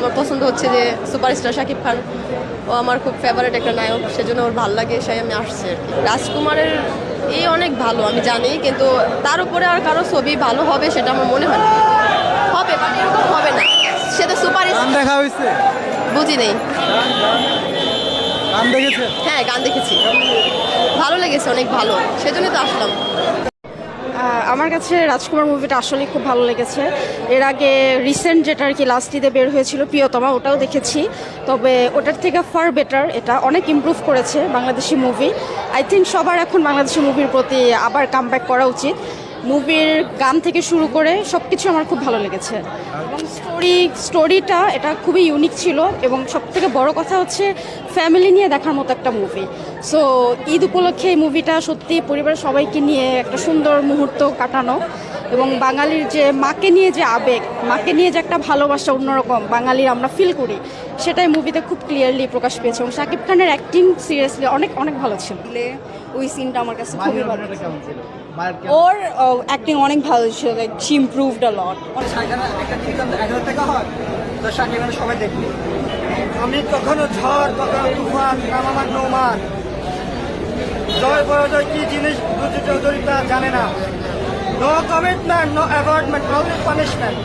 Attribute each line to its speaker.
Speaker 1: আমার পছন্দ হচ্ছে যে সুপারস্টার শাকিব খান। ও আমার খুব ফেভারিট একটা নায়ক সেজন্য ওর ভালো লাগে সেই আমি আসছি আর কি। রাজকুমারের এই অনেক ভালো আমি জানি কিন্তু তার উপরে আর কারও ছবি ভালো হবে সেটা আমার মনে হয় না। হবে বাট এরকম হবে না। সে তো সুপার
Speaker 2: দেখা হয়েছে?
Speaker 1: বুঝি নেই।
Speaker 2: গান দেখেছে?
Speaker 1: হ্যাঁ গান দেখেছি। ভালো লেগেছে অনেক ভালো। সেজন্যই তো আসলাম।
Speaker 3: আমার কাছে রাজকুমার মুভিটা আসলে খুব ভালো লেগেছে। এর আগে রিসেন্ট যেটা আর কি লাস্ট ঈদে বের হয়েছিল, প্রিয়তমা, ওটাও দেখেছি। তবে ওটার থেকে ফার বেটার এটা অনেক ইম্প্রুভ করেছে বাংলাদেশি মুভি আই থিঙ্ক সবার এখন বাংলাদেশি মুভির প্রতি আবার কাম করা উচিত। মুভির গান থেকে শুরু করে সব কিছু আমার খুব ভালো লেগেছে। এবং স্টোরি স্টোরিটা এটা খুবই ইউনিক ছিল এবং সব থেকে বড় কথা হচ্ছে ফ্যামিলি নিয়ে দেখার মতো একটা মুভি সো ঈদ উপলক্ষে এই মুভিটা সত্যি পরিবারের সবাইকে নিয়ে একটা সুন্দর মুহূর্ত কাটানো। এবং বাঙালির যে মাকে নিয়ে যে আবেগ মাকে নিয়ে যে একটা ভালোবাসা অন্যরকম বাঙালির আমরা ফিল করি সেটাই মুভিতে খুব ক্লিয়ারলি প্রকাশ পেয়েছে এবং শাকিব খানের অ্যাক্টিং সিরিয়াসলি অনেক অনেক ভালো ছিল। ওই সিনটা আমার কাছে খুবই ভালো
Speaker 2: ছিল?
Speaker 3: ওর অ্যাক্টিং অনেক ভালো ছিল like she improved a lot
Speaker 4: হয় সবাই দেখবে। আমি কখনো ঝড় কখনো তুফান নামামান নৌমান। জয় পরাজয় কি জিনিস চৌধুরী তা জানে না। No commitment no avoidment no punishment